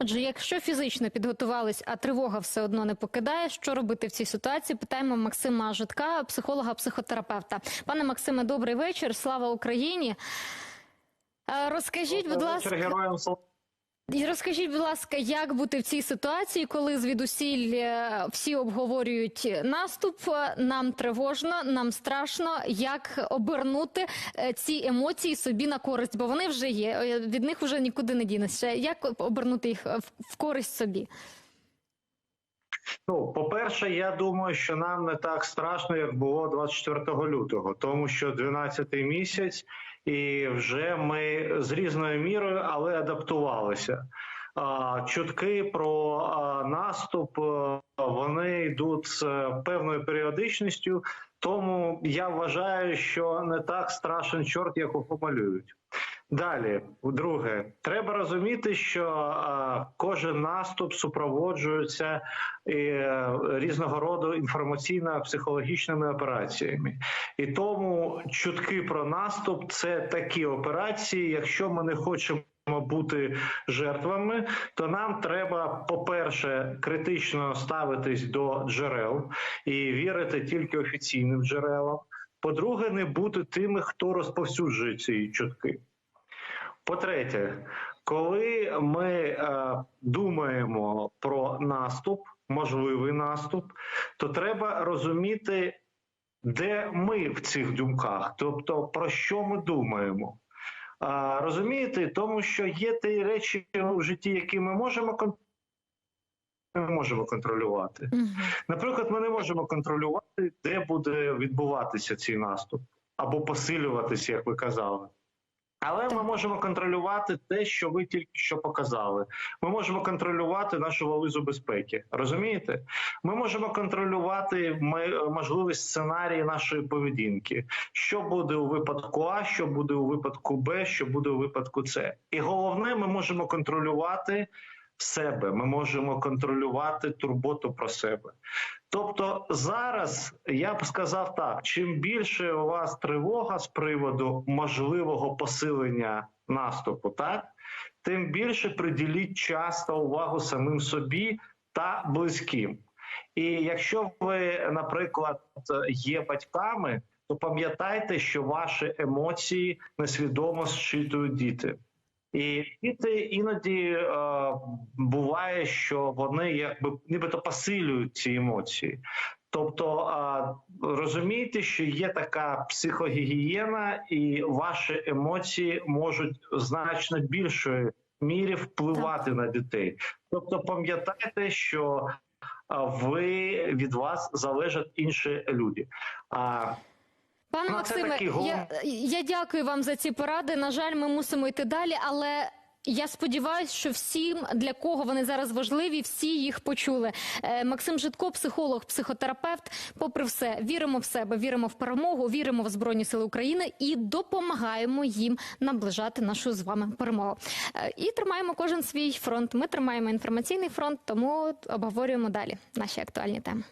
Отже, якщо фізично підготувались, а тривога все одно не покидає, що робити в цій ситуації? Питаємо Максима Житка, психолога, психотерапевта. Пане Максиме, добрий вечір. Слава Україні. Е, Розкажіть, будь ласка, Героям слава. І розкажіть, будь ласка, як бути в цій ситуації, коли звідусіль е, всі обговорюють наступ? е, Нам тривожно, нам страшно. Як обернути е, ці емоції собі на користь? Бо вони вже є. Від них вже нікуди не дінешся. Як обернути їх в- користь собі? Ну, по-перше, я думаю, що нам не так страшно, як було 24 лютого, тому що 12-й місяць, і вже ми з різною мірою, але адаптувалися. Чутки про наступ е, вони йдуть з е, певною періодичністю, тому я вважаю, що не так страшен чорт, як його малюють. Далі, друге, треба розуміти, що кожен наступ супроводжується е, різного роду інформаційно-психологічними операціями, і тому чутки про наступ це такі операції. Якщо ми не хочемо бути жертвами, то нам треба, по-перше, критично ставитись до джерел і вірити тільки офіційним джерелам. По-друге, не бути тими, хто розповсюджує ці чутки. По-третє, коли ми е, думаємо про наступ, можливий наступ, то треба розуміти, де ми в цих думках, тобто про що ми думаємо. А, розумієте, тому що є ті речі в житті, які ми можемо кон- ми можемо контролювати. Наприклад, ми не можемо контролювати, де буде відбуватися цей наступ або посилюватися, як ви казали. Але ми можемо контролювати те, що ви тільки що показали. Ми можемо контролювати нашу вализу безпеки. Розумієте? Ми можемо контролювати можливі сценарії нашої поведінки. Що буде у випадку А, що буде у випадку Б, що буде у випадку С. І головне, ми можемо контролювати себе. Ми можемо контролювати турботу про себе. Тобто зараз я б сказав так: чим більше у вас тривога з приводу можливого посилення наступу, так тим більше приділіть час та увагу самим собі та близьким. І якщо ви, наприклад, є батьками, то пам'ятайте, що ваші емоції несвідомо зчитують діти. І діти іноді е, буває, що вони якби нібито посилюють ці емоції. Тобто е, розумійте, що є така психогігієна, і ваші емоції можуть значно більшої мірі впливати на дітей. Тобто, пам'ятайте, що е, ви від вас залежать інші люди. А Пане Ну, Максиме, я, я дякую вам за ці поради. На жаль, ми мусимо йти далі, але. Я сподіваюся, що всім, для кого вони зараз важливі, всі їх почули. Е, Максим Житко, психолог, психотерапевт. Попри все, віримо в себе, віримо в перемогу, віримо в Збройні Сили України і допомагаємо їм наближати нашу з вами перемогу. Е, І тримаємо кожен свій фронт. Ми тримаємо інформаційний фронт, тому обговорюємо далі наші актуальні теми.